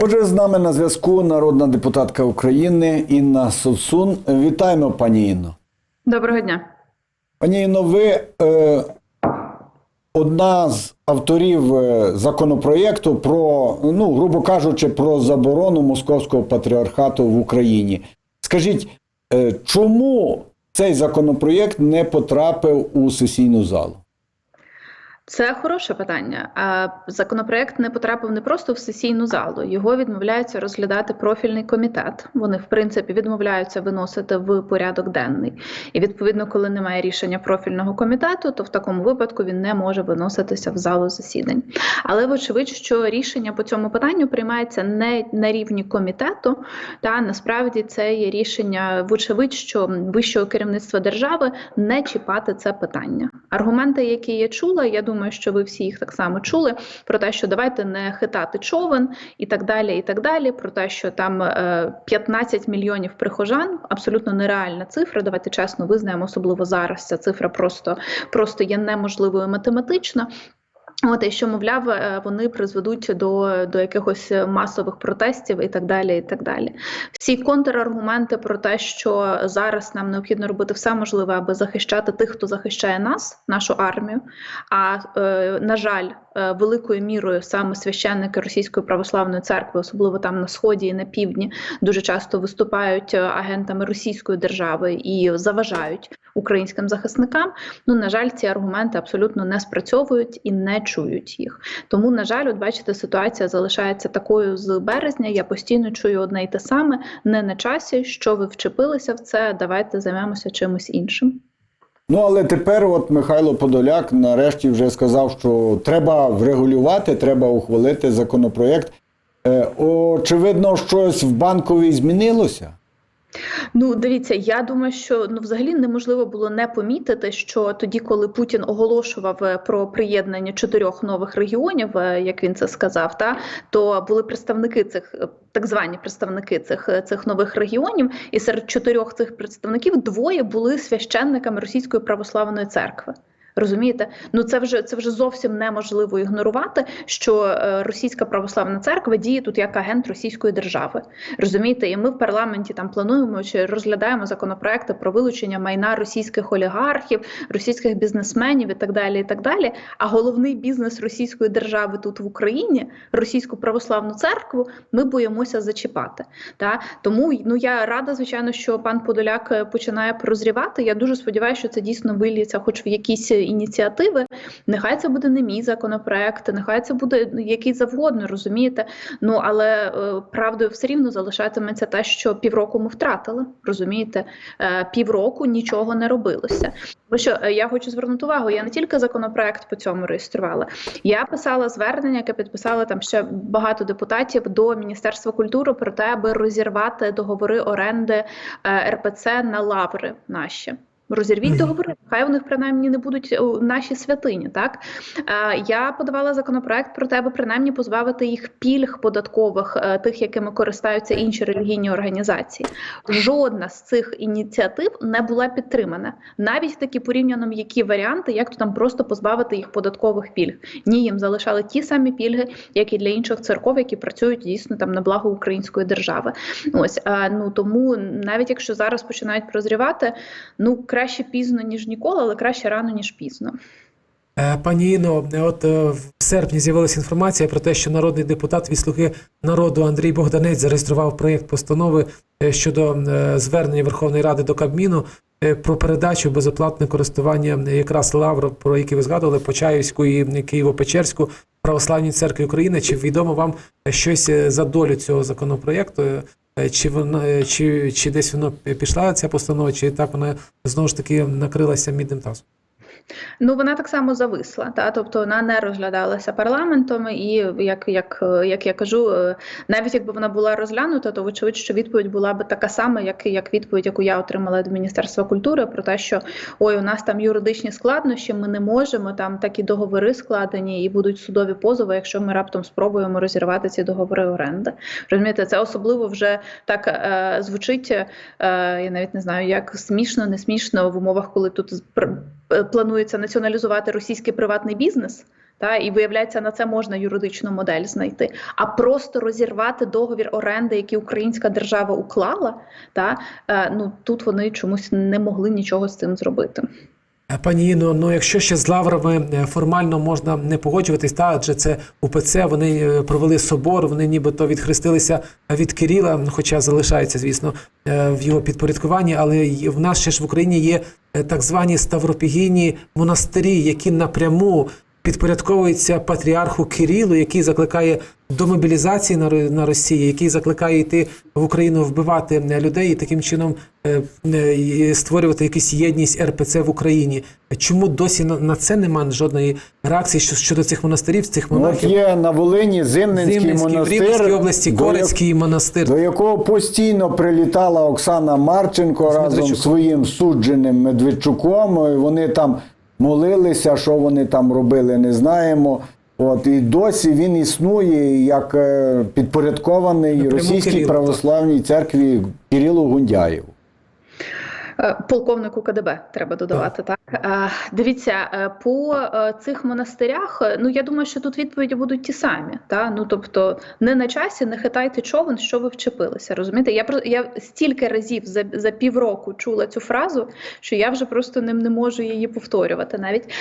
Отже, з нами на зв'язку народна депутатка України Інна Совсун. Вітаємо, пані Інно. Доброго дня. Пані Інно, ви е, одна з авторів е, законопроєкту про, ну, грубо кажучи, про заборону московського патріархату в Україні. Скажіть, е, чому цей законопроєкт не потрапив у сесійну залу? Це хороше питання. Законопроект не потрапив не просто в сесійну залу. Його відмовляється розглядати профільний комітет. Вони, в принципі, відмовляються виносити в порядок денний. І відповідно, коли немає рішення профільного комітету, то в такому випадку він не може виноситися в залу засідань. Але вочевидь, що рішення по цьому питанню приймається не на рівні комітету. Та насправді це є рішення, вочевидь, що вищого керівництва держави не чіпати це питання. Аргументи, які я чула, я думаю, що ви всі їх так само чули про те, що давайте не хитати човен і так далі. І так далі. Про те, що там е, 15 мільйонів прихожан абсолютно нереальна цифра. Давайте чесно визнаємо, особливо зараз. Ця цифра просто, просто є неможливою математично. От і що, мовляв, е, вони призведуть до, до якихось масових протестів і так далі. і так далі. Всі контраргументи про те, що зараз нам необхідно робити все можливе, аби захищати тих, хто захищає нас, нашу армію. А е, на жаль, великою мірою саме священники Російської православної церкви, особливо там на сході і на півдні, дуже часто виступають е, агентами російської держави і заважають українським захисникам. Ну на жаль, ці аргументи абсолютно не спрацьовують і не чують їх. Тому, на жаль, от бачите, ситуація залишається такою з березня. Я постійно чую одне й те саме, не на часі. Що ви вчепилися в це? Давайте займемося чимось іншим. Ну, але тепер от Михайло Подоляк нарешті вже сказав, що треба врегулювати, треба ухвалити законопроєкт. Е, очевидно, щось в банковій змінилося. Ну, дивіться, я думаю, що ну взагалі неможливо було не помітити, що тоді, коли Путін оголошував е, про приєднання чотирьох нових регіонів, е, як він це сказав, та то були представники цих е, так звані представники цих цих нових регіонів, і серед чотирьох цих представників двоє були священниками Російської православної церкви. Розумієте, ну це вже це вже зовсім неможливо ігнорувати, що е, російська православна церква діє тут як агент російської держави. Розумієте, і ми в парламенті там плануємо чи розглядаємо законопроекти про вилучення майна російських олігархів, російських бізнесменів і так далі. І так далі. А головний бізнес російської держави тут в Україні, російську православну церкву, ми боїмося зачіпати. Та тому ну я рада, звичайно, що пан Подоляк е, починає прозрівати. Я дуже сподіваюся, що це дійсно виліється, хоч в якісь ініціативи. Нехай це буде не мій законопроект, нехай це буде який завгодно, розумієте. Ну але е, правдою все рівно залишатиметься те, що півроку ми втратили. Розумієте, е, півроку нічого не робилося. Бо що е, я хочу звернути увагу, я не тільки законопроект по цьому реєструвала. Я писала звернення, яке підписали там ще багато депутатів до Міністерства культури про те, аби розірвати договори оренди РПЦ на лаври наші. Розірвіть договори, хай у них принаймні не будуть наші святині. Так е, я подавала законопроект про те, аби принаймні позбавити їх пільг податкових, е, тих, якими користаються інші релігійні організації. Жодна з цих ініціатив не була підтримана. Навіть такі порівняно м'які варіанти, як то там просто позбавити їх податкових пільг. Ні, їм залишали ті самі пільги, як і для інших церков, які працюють дійсно там на благо української держави. Ось е, ну тому навіть якщо зараз починають прозрівати, ну краще пізно ніж ніколи, але краще рано ніж пізно. Е, Пані Іно, от е, в серпні з'явилася інформація про те, що народний депутат від слуги народу Андрій Богданець зареєстрував проєкт постанови е, щодо звернення Верховної Ради до Кабміну про передачу безоплатне користування якраз лавр, про які ви згадували, Почаївську і Києво-Печерську православній церкві України. Чи відомо вам щось за долю цього законопроєкту? Е, Чи воно е, чи, чи десь воно пішла ця постанова, чи так вона знову ж таки накрилася мідним тазом? Ну вона так само зависла, та тобто вона не розглядалася парламентом, і як як, як я кажу, е, навіть якби вона була розглянута, то вочевидь, що відповідь була би така сама, як як відповідь, яку я отримала від Міністерства культури, про те, що ой, у нас там юридичні складнощі, ми не можемо там такі договори складені і будуть судові позови, якщо ми раптом спробуємо розірвати ці договори оренди. Розумієте, це особливо вже так е, звучить. Е, я навіть не знаю, як смішно, не смішно в умовах, коли тут планується націоналізувати російський приватний бізнес. Та і виявляється, на це можна юридичну модель знайти. А просто розірвати договір оренди, який українська держава уклала, та е, ну тут вони чомусь не могли нічого з цим зробити. Е, Пані Іно, ну якщо ще з лаврами е, формально можна не погоджуватись, та адже це УПЦ, вони е, провели собор, вони нібито відхрестилися від Кирила, хоча залишається, звісно, в його підпорядкуванні, але в нас ще ж в Україні є так звані ставропігійні монастирі, які напряму підпорядковуються патріарху Кирилу, який закликає до мобілізації на на Росії, який закликає йти в Україну вбивати е, людей і таким чином е, е, створювати якусь єдність РПЦ в Україні. Чому досі на, це немає жодної реакції що- щодо цих монастирів, цих Ну, монахів? є на Волині Зимненський, Зимницький, в Рівненській області, до, монастир. до якого постійно прилітала Оксана Марченко разом Медведчуком. з своїм судженим Медведчуком. Вони там молилися, що вони там робили, не знаємо. От і досі він існує як е, підпорядкований російській православній церкві Кирилу Гундяєву. Е, Полковнику КДБ треба додавати, так Е, дивіться е, по цих монастирях. Ну я думаю, що тут відповіді будуть ті самі. Та ну тобто не на часі, не хитайте човен, що ви вчепилися. Розумієте? Я я стільки разів за, за півроку чула цю фразу, що я вже просто не, не можу її повторювати навіть.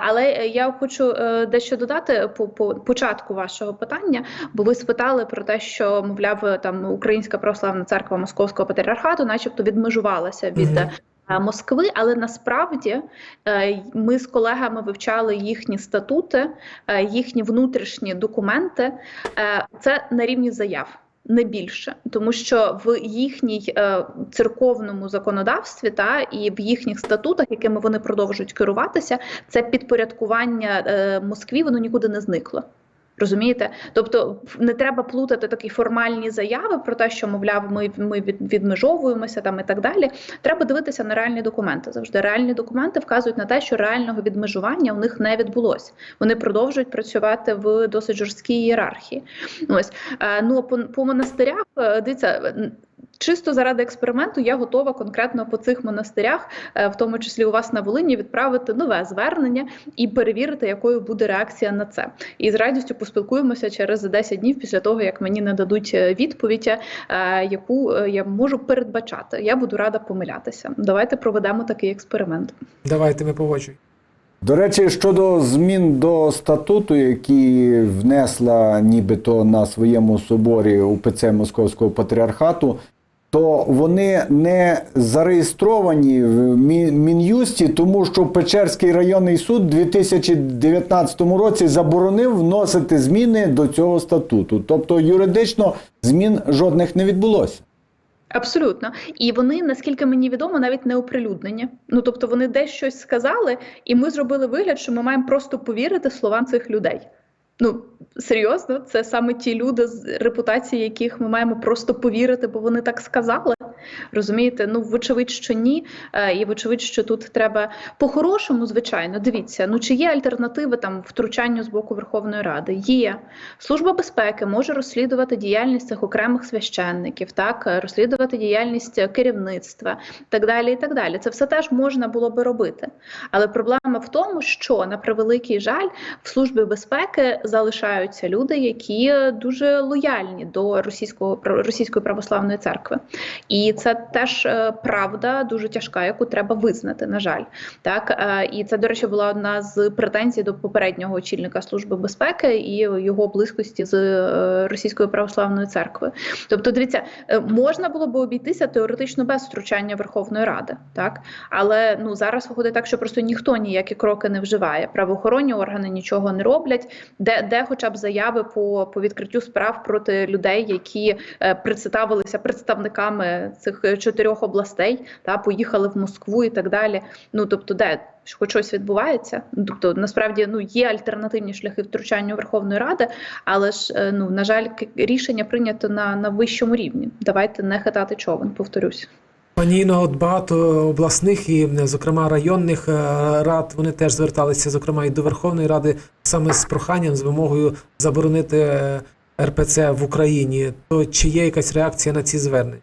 Але я хочу дещо додати по, по початку вашого питання, бо ви спитали про те, що мовляв там Українська православна церква Московського патріархату, начебто, відмежувалася від. Е, Москви, але насправді е, ми з колегами вивчали їхні статути, е, їхні внутрішні документи. Це на рівні заяв. Не більше, тому що в їхній е, церковному законодавстві та і в їхніх статутах, якими вони продовжують керуватися, це підпорядкування е, Москві, воно нікуди не зникло. Розумієте? Тобто не треба плутати такі формальні заяви про те, що мовляв, ми, ми відмежовуємося там і так далі. Треба дивитися на реальні документи. Завжди реальні документи вказують на те, що реального відмежування у них не відбулося. Вони продовжують працювати в досить жорсткій ієрархії. Ось Е, ну по, по монастирях е, дивіться. Чисто заради експерименту я готова конкретно по цих монастирях, е, в тому числі у вас на Волині, відправити нове звернення і перевірити, якою буде реакція на це. І з радістю поспілкуємося через 10 днів після того, як мені нададуть е, відповідь, е, яку я можу передбачати. Я буду рада помилятися. Давайте проведемо такий експеримент. Давайте ми погоджуємо. До речі, щодо змін до статуту, які внесла нібито на своєму соборі УПЦ Московського патріархату, то вони не зареєстровані в Мін'юсті, тому що Печерський районний суд у 2019 році заборонив вносити зміни до цього статуту. Тобто юридично змін жодних не відбулося. Абсолютно, і вони, наскільки мені відомо, навіть не оприлюднені. Ну тобто вони десь щось сказали, і ми зробили вигляд, що ми маємо просто повірити словам цих людей. Ну серйозно, це саме ті люди, з репутації яких ми маємо просто повірити, бо вони так сказали. Розумієте? Ну, вочевидь, що ні. Е, І вочевидь, що тут треба по-хорошому, звичайно, дивіться, ну чи є альтернативи там втручанню з боку Верховної Ради? Є. Служба безпеки може розслідувати діяльність цих окремих священників, так, розслідувати діяльність керівництва, так далі. І так далі. Це все теж можна було би робити. Але проблема в тому, що на превеликий жаль, в службі безпеки залишаються люди, які дуже лояльні до російського російської православної церкви. І це теж е, правда дуже тяжка, яку треба визнати. На жаль, так е, і це, до речі, була одна з претензій до попереднього очільника служби безпеки і його близькості з е, російською православною церквою. Тобто, дивіться, можна було би обійтися теоретично без втручання Верховної Ради, так але ну зараз виходить так, що просто ніхто ніякі кроки не вживає. Правоохоронні органи нічого не роблять, де, де хоча б заяви по, по відкриттю справ проти людей, які представилися представниками цих е, чотирьох областей, та поїхали в Москву і так далі. Ну тобто, де хоч щось відбувається. Тобто, насправді ну є альтернативні шляхи втручання Верховної Ради, але ж е, ну на жаль, рішення прийнято на, на вищому рівні. Давайте не хитати човен, повторюсь. Пані Інно, от багато обласних і, зокрема, районних е, рад вони теж зверталися, зокрема, і до Верховної Ради саме з проханням, з вимогою заборонити РПЦ в Україні. То чи є якась реакція на ці звернення?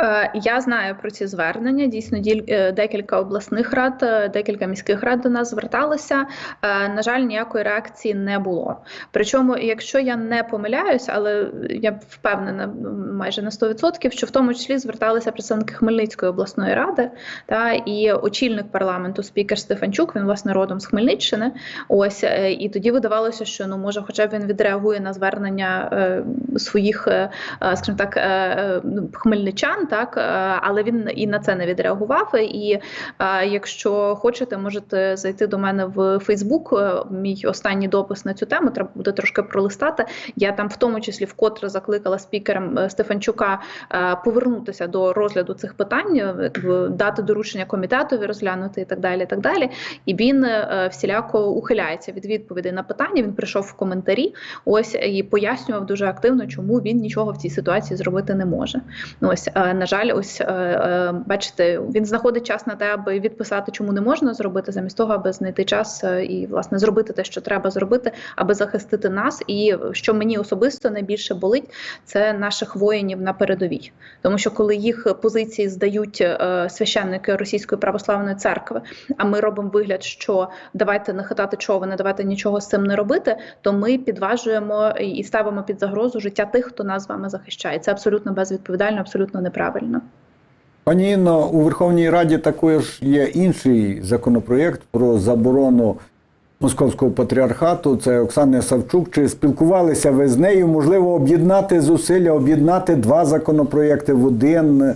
Е, Я знаю про ці звернення. Дійсно, е, декілька обласних рад, е, декілька міських рад до нас зверталися. На жаль, ніякої реакції не було. Причому, якщо я не помиляюсь, але я впевнена майже на 100%, що в тому числі зверталися представники Хмельницької обласної ради та і очільник парламенту, спікер Стефанчук, він власне родом з Хмельниччини. Ось і тоді видавалося, що ну може, хоча б він відреагує на звернення своїх, скажімо так, е, так е, але він і на це не відреагував. І е, якщо хочете, можете зайти до мене в Фейсбук. Мій останній допис на цю тему треба буде трошки пролистати. Я там в тому числі вкотре закликала спікером е, Стефанчука повернутися до розгляду цих питань, дати доручення комітетові розглянути і так далі. І так далі. І він всіляко ухиляється від відповідей на питання. Він прийшов в коментарі, ось і пояснював дуже активно, чому він нічого в цій ситуації зробити не може. Ось на жаль, ось е, е, бачите, він знаходить час на те, аби відписати, чому не можна зробити, замість того, аби знайти час е, і власне зробити те, що треба зробити, аби захистити нас. І що мені особисто найбільше болить, це наших воїнів на передовій, тому що коли їх позиції здають священники Російської православної церкви, а ми робимо вигляд, що давайте не хитати човни, давайте нічого з цим не робити, то ми підважуємо і ставимо під загрозу життя тих, хто нас з вами захищає. Це абсолютно безвідповідально, абсолютно неправильно. Пані Інно, у Верховній Раді також є інший законопроєкт про заборону московського патріархату. Це Оксана Савчук. Чи спілкувалися ви з нею? Можливо, об'єднати зусилля, об'єднати два законопроєкти в один,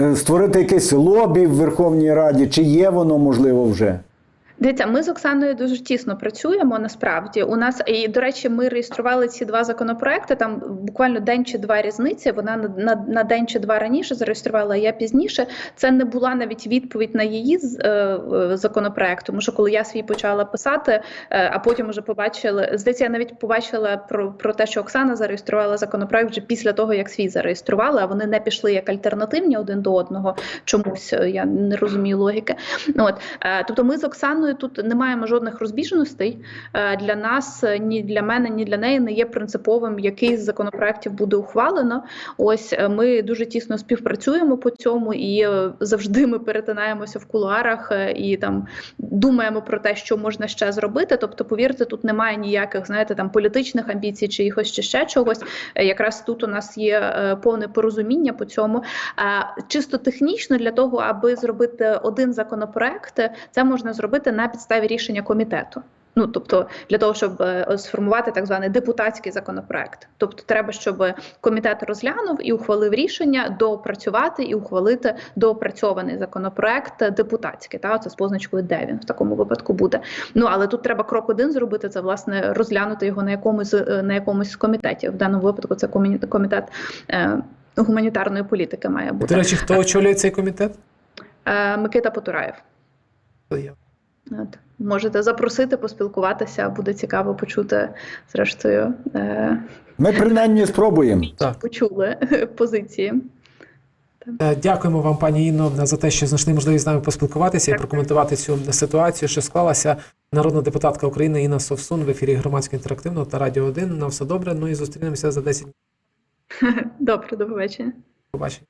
е, створити якесь лобі в Верховній Раді? Чи є воно можливо вже? Дивіться, ми з Оксаною дуже тісно працюємо. Насправді у нас і до речі, ми реєстрували ці два законопроекти. Там буквально день чи два різниці. Вона на, на, на день чи два раніше зареєструвала. а Я пізніше. Це не була навіть відповідь на її е, е, законопроект, тому що коли я свій почала писати, е, а потім уже побачили. Здається, я навіть побачила про, про те, що Оксана зареєструвала законопроект вже після того, як свій зареєструвала. А вони не пішли як альтернативні один до одного. Чомусь е, я не розумію логіки. От е, тобто, ми з Оксаною тут не маємо жодних розбіжностей. Е, Для нас е, ні для мене, ні для неї не є принциповим, який з законопроектів буде ухвалено. Ось е, ми дуже тісно співпрацюємо по цьому, і завжди ми перетинаємося в кулуарах і там думаємо про те, що можна ще зробити. Тобто, повірте, тут немає ніяких, знаєте, там політичних амбіцій чи якось чи ще чогось. Якраз тут у нас є повне порозуміння по цьому. Чисто технічно для того, аби зробити один законопроект, це можна зробити на підставі рішення комітету. Ну тобто для того, щоб е, сформувати так званий депутатський законопроект. Тобто, треба, щоб комітет розглянув і ухвалив рішення доопрацювати і ухвалити доопрацьований законопроект депутатський. Та це з позначкою, де він в такому випадку буде. Ну але тут треба крок один зробити. Це власне розглянути його на якомусь е, на якомусь з комітетів. В даному випадку це комітет. Е, Гуманітарної політики має бути До речі, хто очолює цей комітет? Е, Микита Потураєв. От. Можете запросити, поспілкуватися, буде цікаво почути, зрештою, е, Ми принаймні спробуємо. Почули позиції. Е, Дякуємо вам, пані Інно, за те, що знайшли можливість з нами поспілкуватися і прокоментувати цю ситуацію, що склалася. Народна депутатка України Інна Совсун в ефірі громадського інтерактивного та Радіо 1. На все добре. Ну і зустрінемося за 10 днів. Добре, до побачення. Побачення.